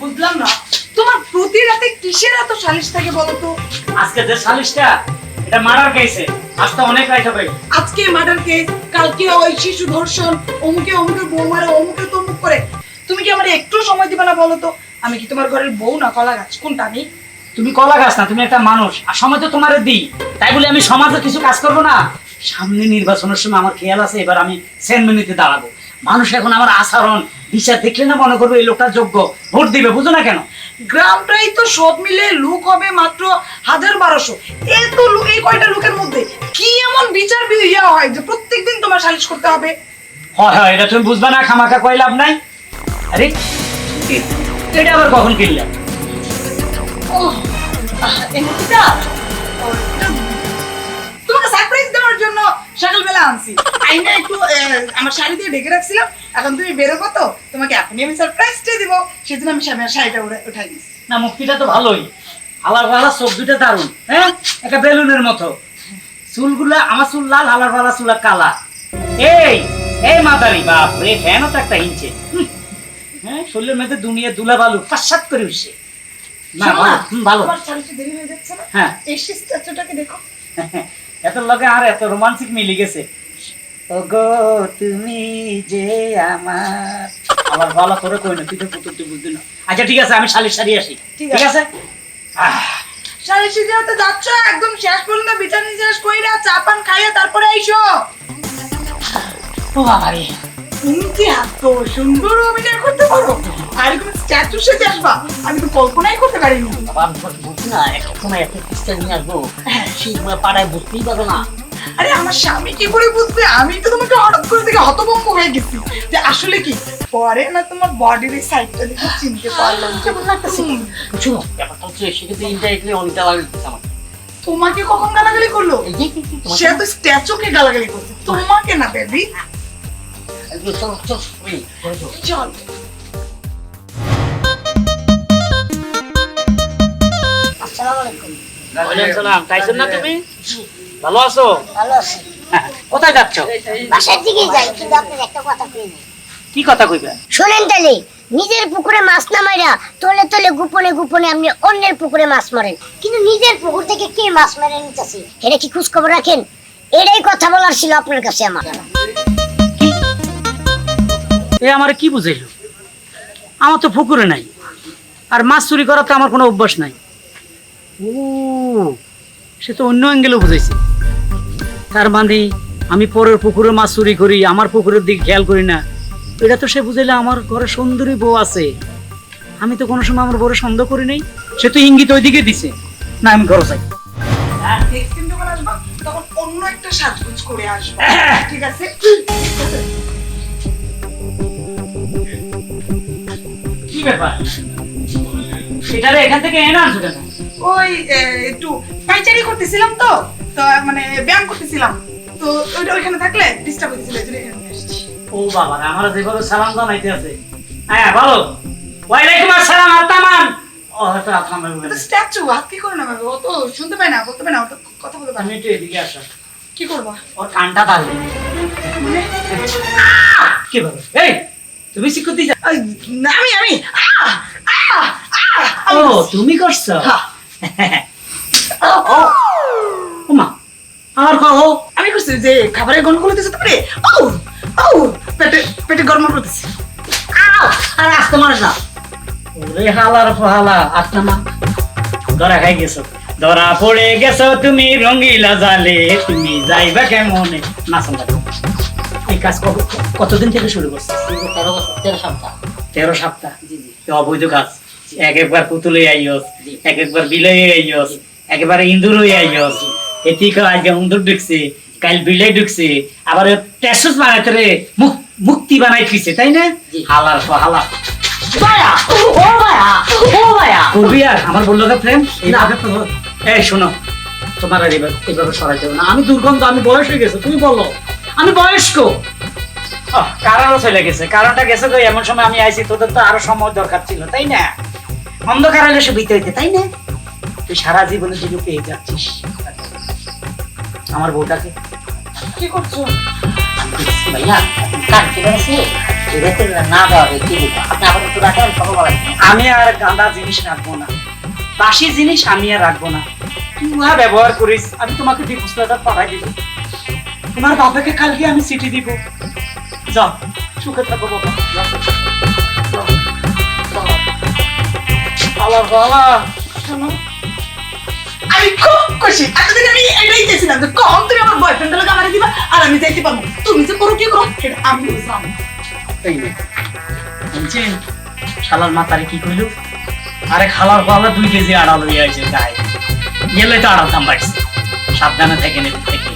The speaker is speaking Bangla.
বুঝলাম না। তোমার প্রতি রাতে কিসের এত সালিশ থাকে বলো তো? আজকে যে সালিশটা এটা মারার গেছে আজ তো অনেক রাইট হবে। আজকে মার্ডার কেস কালকে ওই শিশু ধর্ষণ অমুকে অমুকে বউ মারে অমুকে তমুক করে। তুমি কি আমার একটু সময় দিবে না বলো তো? আমি কি তোমার ঘরের বউ না কলা গাছ? কোনটা আমি? তুমি কলা গাছ না তুমি একটা মানুষ। আর সময় তো তোমার দিই। তাই বলে আমি সমাজে কিছু কাজ করব না। সামনে নির্বাচনের সময় আমার খেয়াল আছে এবার আমি সেনমেনিতে দাঁড়াবো। মানুষ এখন আমার আচরণ বিচার দেখলে না মনে করবে এই লোকটা যোগ্য? ভোট দিবে বুঝো না কেন? গ্রামটাই তো সব মিলে লুক হবে মাত্র হাজার বারোশো। এত লোক এই কয়টা লুকের মধ্যে কি এমন বিচার ইয়া হয় যে প্রত্যেকদিন তোমার সালিশ করতে হবে? হয় হয় এটা তুমি বুঝবা না খামাখা কয় লাভ নাই? আরে এটা আবার কখন কিনলে? ও ও, এটা আনছি। আইনা একটু আমার শাড়ি দিয়ে ঢেকে রাখছিলাম। এখন তুমি বেরোবো তো তোমাকে এখনই আমি সারপ্রাইজটা দিব। সেজন্য আমি শাড়িটা উঠাই দিচ্ছি না মুক্তিটা তো ভালোই। হালার ভালা দুটা দারুণ হ্যাঁ? একটা বেলুনের মতো। চুলগুলা আমার চুল লাল হালার ভালা চুলা কালা। এই এই মাদারি বাপ রে ফ্যানও তো একটা হিংচে হ্যাঁ শরীরের মধ্যে দুনিয়া দুলা বালু পাশ্চাত করে উঠছে। না ভালো ভালো। দেরি হয়ে যাচ্ছে না? হ্যাঁ। এই স্ট্যাচুটাকে দেখো। এত লগে আর এত রোমান্টিক মিলে গেছে। ওগো তুমি যে আমার। আবার ভালো করে কই না তুই তো পুতুল তুই বুঝলি না আচ্ছা ঠিক আছে আমি শালি সারি আসি। ঠিক আছে। শাড়ি সিজে হতে যাচ্ছ একদম শেষ পর্যন্ত বিচানি শেষ কইরা চা পান খাইয়া তারপরে আইসো। ও বাবা রে তুমি কি এত সুন্দর অভিনয় করতে পারো? আর এরকম স্ট্যাচু সেজে আসবা আমি তো কল্পনাই করতে পারিনি। বাবা আমি তোমাকে না একটা সময় একটা খ্রিস্টান নিয়ে আসব সেই পাড়ায় বুঝতেই পারো না। আরে আমার স্বামী কি করে বুঝবে? আমি তো তোমাকে হঠাৎ করে দেখে হতভম্ব হয়ে গেছি। যে আসলে কি? পরে না তোমার বডির এই সাইডটা দেখে চিনতে পারলাম কেমন লাগতেছে? হুম, ব্যাপারটা হচ্ছে সেক্ষেত্রে ইনডাইরেক্টলি অনেক গালাগালি দিচ্ছে আমাকে। তোমাকে কখন গালাগালি করল? কি- কি- সে তো স্ট্যাচুকে গালাগালি করছে। তোমাকে না বেবি চলো, চলো, চলো, সালাম তাইছুন না তুমি? ভালো আছো? ভালো আছি। কোথায় যাচ্ছ? বাসার দিকে যাই কিন্তু আপনার একটা কথা কই কি কথা কইবে? শোনেন তাহলে নিজের পুকুরে মাছ না মারা তোলে তোলে গোপনে গোপনে আপনি অন্যের পুকুরে মাছ মারেন। কিন্তু নিজের পুকুর থেকে কে মাছ মেরে নিতেছে? এটা কি খোঁজ খবর রাখেন? এটাই কথা বলার ছিল আপনার কাছে আমার। এ আমার কি বুঝাইলো? আমার তো পুকুরে নাই। আর মাছ চুরি করার তো আমার কোনো অভ্যাস নাই। ও সে তো অন্য অ্যাঙ্গেলে বুঝাইছে। তার মানে আমি পরের পুকুরে মাছ চুরি করি আমার পুকুরের দিকে খেয়াল করি না। এটা তো সে বুঝাইলে আমার ঘরে সুন্দরী বউ আছে। আমি তো কোনো সময় আমার বউরে সন্দেহ করি নাই সে তো ইঙ্গিত ওইদিকে দিছে। না আমি ঘরে যাই। নেক্সট দিন যখন আসবা তখন অন্য একটা সাজগোজ করে আসবা। ঠিক আছে? কি ব্যাপার? সেটারে এখান থেকে এনে আনছো কেন? ওই একটু পাইচারি করতেছিলাম তো তো মানে ব্যায়াম করতেছিলাম। তো ওইটা ওইখানে থাকলে ডিস্টার্ব হইতেছিল এই জন্য এখানে আসছি। ও বাবা আমার যেভাবে সালাম জানাইতে আছে। হ্যাঁ বলো। ওয়ালাইকুম আসসালাম আত্তামান ও হয়তো আপনার তো স্ট্যাচু হাত কি করে না ও তো শুনতে পায় না বলতে পায় না ও তো কথা বলতে পারে আমি একটু এদিকে আসো। কি করব? ও ঠান্ডা দাঁড়িয়ে মানে? কি বলো? এই তুমি শিক্ষতি যা আমি আমি ও তুমি করছ? হ্যাঁ। মা আমার আমি করছি যে খাবারের গন্ধ করে দিতে পারে ও ও পেটে পেটে গরম করতেছি। আর আসতে না। ওরে হালার ফালা আসতে মা ধরা খাই গেছো। ধরা পড়ে গেছো তুমি রঙ্গিলা জালে। তুমি যাইবা কেমনে? নাচন এই কাজ কত- কতদিন থেকে শুরু করছ? তেরো সপ্তাহ। তেরো সপ্তাহ। জি জি। অবৈধ কাজ। এক একবার পুতুলে আইয়স এক একবার বিলাই আইয়স একবার ইন্দুর আইয়স। এদিকে আজকে ইন্দুর ঢুকছে কাল বিলাই ঢুকছে আবার টেসুস বানাইতে রে মুক- মুক্তি বানাই দিছে তাই না? হালার হালা। ভাইয়া ও ভাইয়া ও ভাইয়া করবি আর আমার বলল প্রেম এই শোনো তোমার আর এবার এভাবে সরাই দেবো না। আমি দুর্গন্ধ আমি বয়স হয়ে গেছে তুমি বলো। আমি বয়স্ক। কারণও চলে গেছে। কারণটা গেছে তো এমন সময় আমি আইছি তোদের তো আরও সময় দরকার ছিল তাই না? অন্ধকার হলে সুবিধা হইতে তাই না? তুই সারা জীবনে পেয়ে যাচ্ছিস। আমার বউটাকে। কি করছ? ভাইয়া কাটতে পেরেছে আমি আর গাঁদা জিনিস রাখব না। বাসি জিনিস আমি আর রাখব না। তুই উহা ব্যবহার করিস আমি তোমাকে ডিভোর্স লেটার পাঠাই দিব। তোমার বাবাকে কালকে আমি চিঠি দিব। যাও সুখে থাকো বাবা যাও। যাও। যাও। বাবা বাবা শোনো আমি খুব খুশি এতদিন আমি এটাই চেয়েছিলাম যে কখন তুমি আমার বয়ফ্রেন্ডের লোক আমার দিবা আর আমি যাইতে পারব তুমি যে করো কি করো সেটা আমি বুঝলাম এই নে। বলছেন শালার মাথারে কি কইল আরে খালার পালা দুই কেজি আড়াল হয়ে আছে গায়ে গেলে তো আড়াল দাম বাড়ছে সাবধানে থেকে থেকে